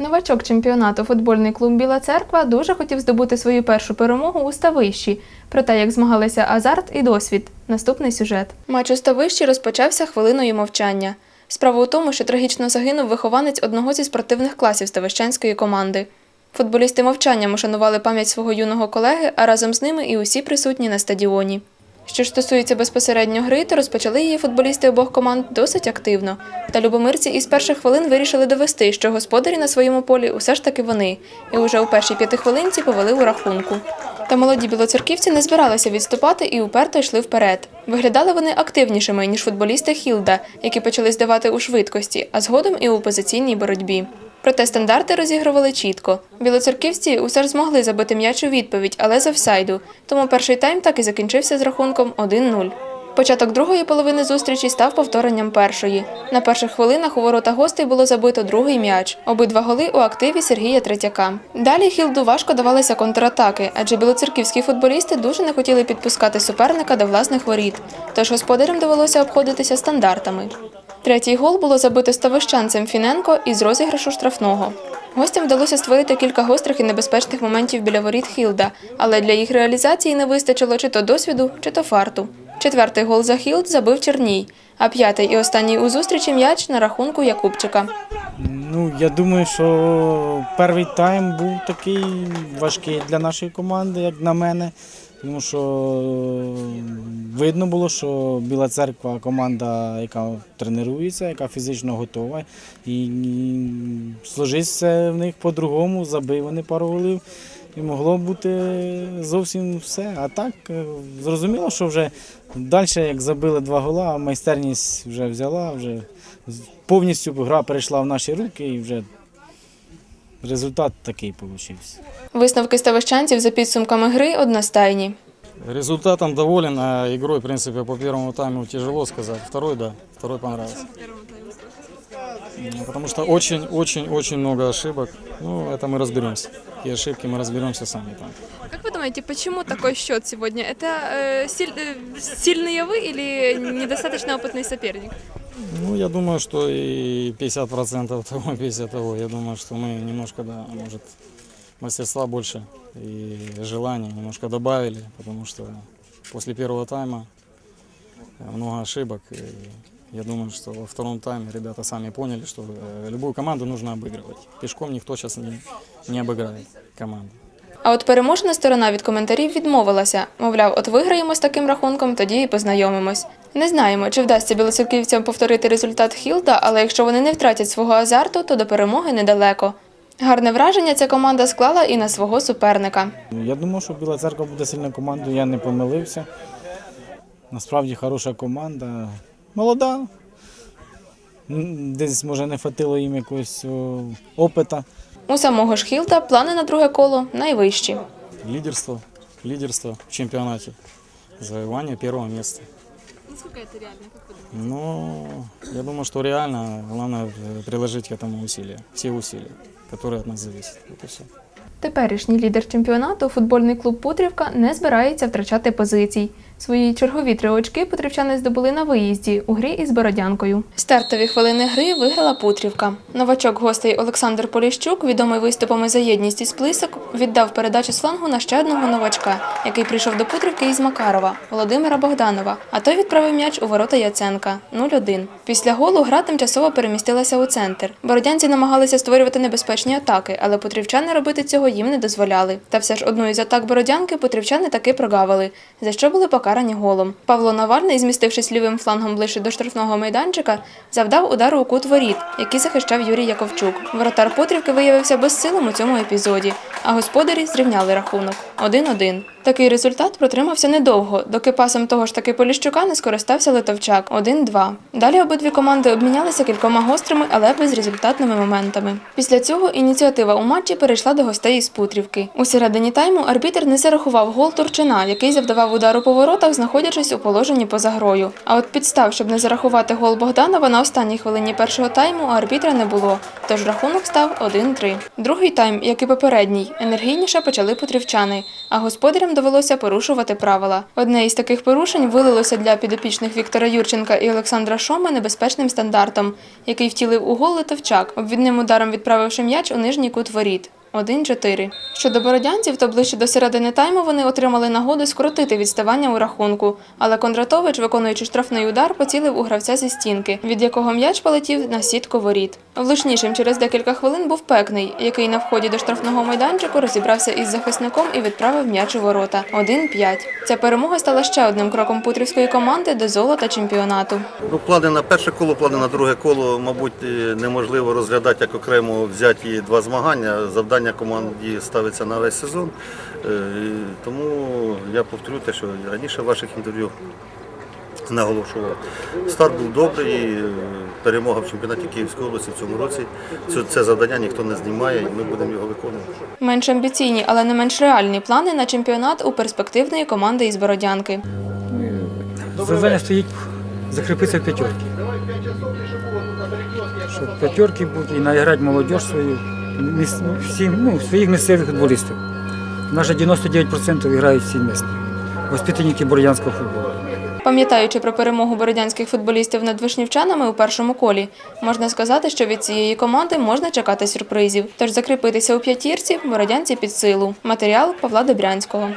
Новачок чемпіонату футбольний клуб Біла Церква дуже хотів здобути свою першу перемогу у Ставищі. Про те, як змагалися азарт і досвід. Наступний сюжет. Матч у Ставищі розпочався хвилиною мовчання. Справа у тому, що трагічно загинув вихованець одного зі спортивних класів ставищенської команди. Футболісти мовчанням ушанували пам'ять свого юного колеги, а разом з ними і усі присутні на стадіоні. Що ж стосується безпосередньо гри, то розпочали її футболісти обох команд досить активно. Та любомирці із перших хвилин вирішили довести, що господарі на своєму полі усе ж таки вони, і уже у першій п'ятихвилинці повели у рахунку. Та молоді білоцерківці не збиралися відступати і уперто йшли вперед. Виглядали вони активнішими, ніж футболісти Хілда, які почали здавати у швидкості, а згодом і у позиційній боротьбі. Проте стандарти розігрували чітко. Білоцерківці усе ж змогли забити м'яч у відповідь, але з офсайду. Тому перший тайм так і закінчився з рахунком 1-0. Початок другої половини зустрічі став повторенням першої. На перших хвилинах у ворота гостей було забито другий м'яч. Обидва голи у активі Сергія Третяка. Далі Хілду важко давалися контратаки, адже білоцерківські футболісти дуже не хотіли підпускати суперника до власних воріт. Тож господарям довелося обходитися стандартами. Третій гол було забито ставищанцем Фіненко із розіграшу штрафного. Гостям вдалося створити кілька гострих і небезпечних моментів біля воріт Хілда, але для їх реалізації не вистачило чи то досвіду, чи то фарту. Четвертий гол за Хілд забив Черній, а п'ятий і останній у зустрічі м'яч на рахунку Якубчика. Ну, я думаю, що перший тайм був такий важкий для нашої команди, як на мене. Тому що е, видно було, що Біла церква команда, яка тренується, яка фізично готова. І м, сложиться в них по-другому, забив вони пару голів. І могло бути зовсім все. А так, е, зрозуміло, що вже далі, як забили два гола, майстерність вже взяла, вже повністю гра перейшла в наші руки і вже результат такий вийшов. Висновки ставищанців за підсумками гри одностайні. Результатом доволен, а игрой, в принципе, по первому тайму тяжело сказать. Второй, да, второй понравился. Ну, Потому что очень-очень-очень много ошибок. Ну, это мы разберемся. И ошибки мы разберемся сами там. Как вы думаете, почему такой счет сегодня? Это э, силь- э, сильные вы или недостаточно опытный соперник? Ну, я думаю, что и 50% того, 50 того. Я думаю, что мы немножко, да, может, мастерства больше и желания немножко добавили, потому что после первого тайма э, много ошибок. И я думаю, что во втором тайме ребята сами поняли, что э, любую команду нужно обыгрывать. Пешком никто сейчас не, не обыграет команду. А от переможна сторона від коментарів відмовилася. Мовляв, от виграємо з таким рахунком, тоді і познайомимось. Не знаємо, чи вдасться білоцерківцям повторити результат Хілда, але якщо вони не втратять свого азарту, то до перемоги недалеко. Гарне враження ця команда склала і на свого суперника. Я думав, що Біла церква буде сильна командою, я не помилився. Насправді хороша команда. Молода. Десь, може, не хватило їм якогось опита. У самого ж Хілда плани на друге коло найвищі. Лидерство, лидерство в чемпионате. Завоевание первого места. Насколько это реально, как вы думаете? Ну, я думаю, что реально главное э, приложить к этому усилия, все усилия, которые от нас зависят. Вот и все. Теперішній лідер чемпіонату, футбольний клуб Путрівка, не збирається втрачати позицій. Свої чергові три очки путрівчани здобули на виїзді у грі із Бородянкою. Стартові хвилини гри виграла Путрівка. Новачок гостей Олександр Поліщук, відомий виступами за єдність із Плисок, віддав передачу з флангу на ще одного новачка, який прийшов до Путрівки із Макарова Володимира Богданова. А той відправив м'яч у ворота Яценка 0-1. Після голу гра тимчасово перемістилася у центр. Бородянці намагалися створювати небезпечні атаки, але путрівчани робити цього їм не дозволяли. Та все ж одну із атак бородянки путрівчани таки прогавили, за що були покарані голом. Павло Навальний, змістившись лівим флангом ближче до штрафного майданчика, завдав удару у кут воріт, який захищав Юрій Яковчук. Воротар Путрівки виявився безсилим у цьому епізоді, а господарі зрівняли рахунок 1-1. Такий результат протримався недовго, доки пасом того ж таки Поліщука не скористався Литовчак 1-2. Далі обидві команди обмінялися кількома гострими, але безрезультатними моментами. Після цього ініціатива у матчі перейшла до гостей із Путрівки. У середині тайму арбітр не зарахував гол Турчина, який завдавав удару по воротах знаходячись у положенні поза грою. А от підстав, щоб не зарахувати гол Богданова на останній хвилині першого тайму, арбітра не було. Тож рахунок став 1-3. Другий тайм, як і попередній, енергійніше почали потрівчани, а господарям довелося порушувати правила. Одне із таких порушень вилилося для підопічних Віктора Юрченка і Олександра Шома небезпечним стандартом, який втілив у гол Литовчак, обвідним ударом відправивши м'яч у нижній кут воріт. 1-4. Щодо бородянців, то ближче до середини тайму вони отримали нагоду скоротити відставання у рахунку. Але Кондратович, виконуючи штрафний удар, поцілив у гравця зі стінки, від якого м'яч полетів на сітку воріт. Влучнішим через декілька хвилин був пекний, який на вході до штрафного майданчику розібрався із захисником і відправив м'яч у ворота. 1-5. Ця перемога стала ще одним кроком путрівської команди до золота чемпіонату. Ну, плани на перше коло, плани на друге коло, мабуть, неможливо розглядати як окремо взяті два змагання. Завдання команді ставиться на весь сезон. Е, Тому я повторю те, що раніше в ваших інтерв'ю наголошував. Старт був добрий, е, перемога в чемпіонаті Київської області в цьому році. Це, це завдання ніхто не знімає, і ми будемо його виконувати. Менш амбіційні, але не менш реальні плани на чемпіонат у перспективної команди із Бородянки. Завдання стоїть закріпитися в п'ятерки. Щоб в п'ятерки бути і награти молодь свою, міс- всі, ну, своїх місцевих футболістів. У нас же 99% грають всі місні. Воспитанники бородянського футболу. Пам'ятаючи про перемогу бородянських футболістів над вишнівчанами у першому колі, можна сказати, що від цієї команди можна чекати сюрпризів. Тож закріпитися у п'ятірці бородянці під силу. Матеріал Павла Добрянського.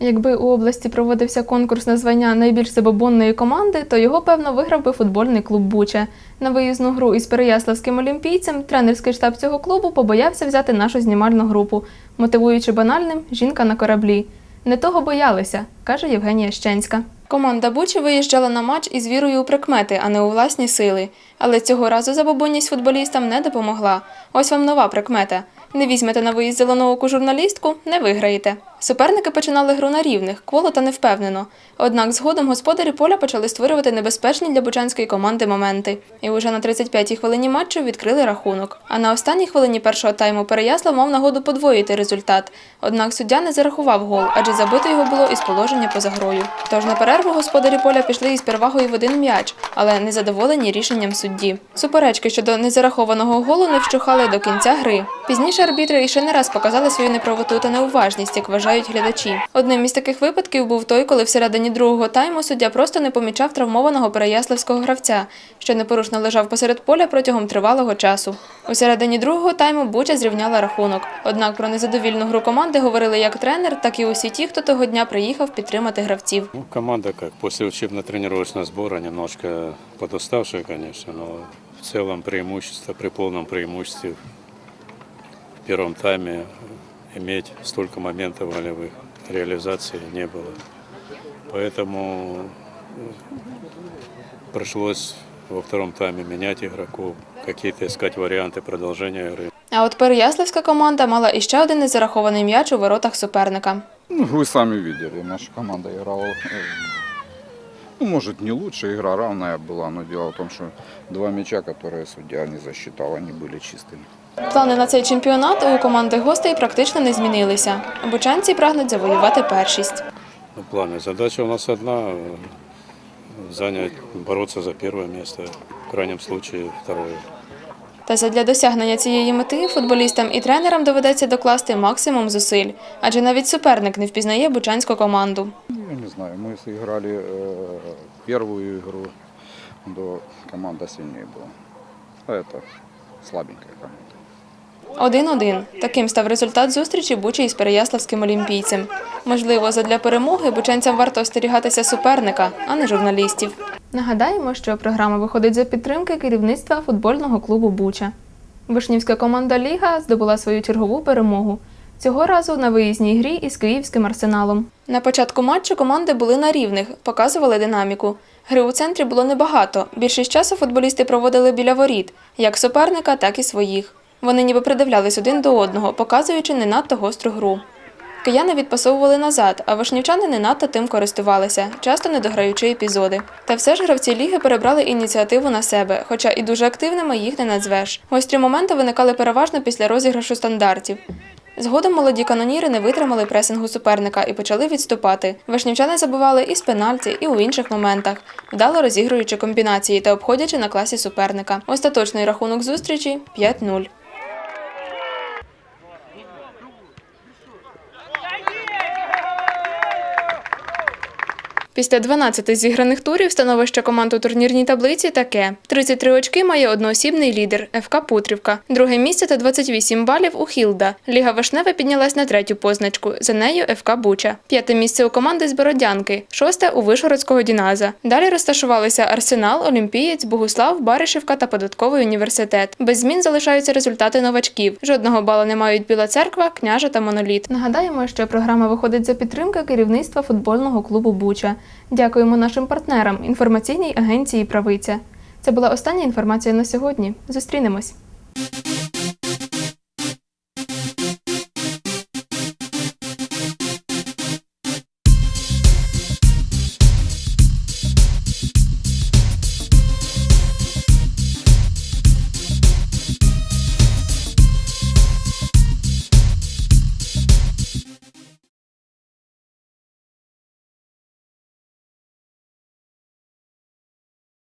Якби у області проводився конкурс на звання найбільш забобонної команди, то його певно виграв би футбольний клуб Буча. На виїзну гру із переяславським олімпійцем тренерський штаб цього клубу побоявся взяти нашу знімальну групу, мотивуючи банальним жінка на кораблі. Не того боялися, каже Євгенія Щенська. Команда Бучі виїжджала на матч із вірою у прикмети, а не у власні сили. Але цього разу забобонність футболістам не допомогла. Ось вам нова прикмета. Не візьмете на виїзд зеленооку журналістку, не виграєте. Суперники починали гру на рівних, кволо та невпевнено. Однак згодом господарі поля почали створювати небезпечні для бучанської команди моменти. І уже на 35-й хвилині матчу відкрили рахунок. А на останній хвилині першого тайму Переяслав мав нагоду подвоїти результат. Однак суддя не зарахував гол, адже забити його було із положення поза грою. Тож на перерву господарі поля пішли із перевагою в один м'яч, але не задоволені рішенням судді. Суперечки щодо незарахованого голу не вщухали до кінця гри. Пізніше арбітри іще не раз показали свою неправоту та неуважність, як вважають глядачі. Одним із таких випадків був той, коли всередині другого тайму суддя просто не помічав травмованого переяславського гравця, що непорушно лежав посеред поля протягом тривалого часу. У середині другого тайму Буча зрівняла рахунок. Однак про незадовільну гру команди говорили як тренер, так і усі ті, хто того дня приїхав підтримати гравців. Ну, команда как после учебно-тренировочного сбора немножко подуставшая, конечно, но в целом преимущество, при полном преимуществе в первом тайме иметь столько моментов голевых реализации не было. Поэтому э, пришлось во втором тайме менять игроков, какие-то искать варианты продолжения игры. А от Переяславська команда мала іще один незарахований м'яч у воротах суперника. Ну, вы сами видели, наша команда играла, э, ну, может, не лучше, игра равная была, но дело в том, что два мяча, которые судья не засчитал, они были чистыми. Плани на цей чемпіонат у команди гостей практично не змінилися. Бучанці прагнуть завоювати першість. Ну, планы. Задача у нас одна э, занять, бороться за первое место, в крайнем случае второе. Та задля досягнення цієї мети футболістам і тренерам доведеться докласти максимум зусиль, адже навіть суперник не впізнає бучанську команду. Ну, Я не знаю, мы сыграли э, первую игру, до команда сильнее была. А это слабенькая команда. 1-1. Таким став результат зустрічі Бучі із Переяславським олімпійцем. Можливо, задля перемоги бучанцям варто остерігатися суперника, а не журналістів. Нагадаємо, що програма виходить за підтримки керівництва футбольного клубу Буча. Вишнівська команда Ліга здобула свою чергову перемогу. Цього разу на виїзній грі із київським арсеналом. На початку матчу команди були на рівних, показували динаміку. Гри у центрі було небагато. Більшість часу футболісти проводили біля воріт, як суперника, так і своїх. Вони ніби придивлялись один до одного, показуючи не надто гостру гру. Кияни відпасовували назад, а вишнівчани не надто тим користувалися, часто не дограючи епізоди. Та все ж гравці ліги перебрали ініціативу на себе, хоча і дуже активними їх не назвеш. Гострі моменти виникали переважно після розіграшу стандартів. Згодом молоді каноніри не витримали пресингу суперника і почали відступати. Вишнівчани забивали і з пенальті, і у інших моментах, вдало розігруючи комбінації та обходячи на класі суперника. Остаточний рахунок зустрічі 5-0. Після 12 зіграних турів становище команд у турнірній таблиці таке: 33 очки має одноосібний лідер ФК Путрівка, друге місце та 28 балів у Хілда. Ліга Вишнева піднялась на третю позначку. За нею ФК Буча. П'яте місце у команди з Бородянки, шосте у Вишгородського Діназа. Далі розташувалися Арсенал, Олімпієць, Богуслав, Баришівка та Податковий університет. Без змін залишаються результати новачків. Жодного бала не мають Біла Церква, Княжа та Моноліт. Нагадаємо, що програма виходить за підтримки керівництва футбольного клубу Буча. Дякуємо нашим партнерам інформаційній агенції Правиця. Це була остання інформація на сьогодні. Зустрінемось.